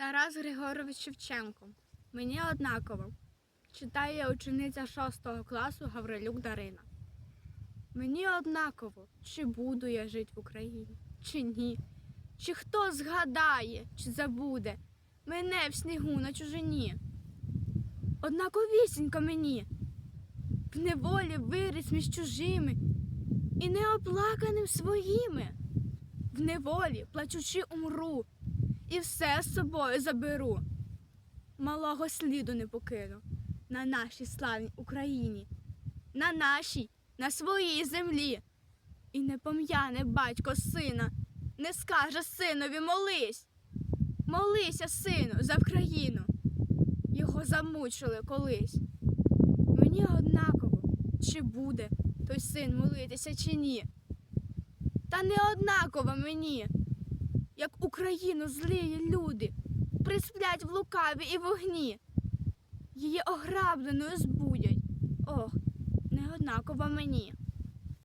Тарас Григорович Шевченко. Мені однаково. Читає учениця 6 класу Гаврилюк Дарина. Мені однаково, чи буду я жити в Україні, чи ні. Чи хто згадає, чи забуде мене в снігу на чужині. Однаковісінько мені. В неволі виріс між чужими і неоплаканим своїми. В неволі, плачучи, умру, і все з собою заберу. Малого сліду не покину на нашій славній Україні, на нашій, на своїй землі. І не пом'яне батько сина, не скаже синові молись. Молися, сину, за Вкраїну. Його замучили колись. Мені однаково, чи буде той син молитися, чи ні. Та не однаково мені, як Україну злії люди присплять в лукаві і вогні. Її ограбленою збудять. Ох, неоднаково мені.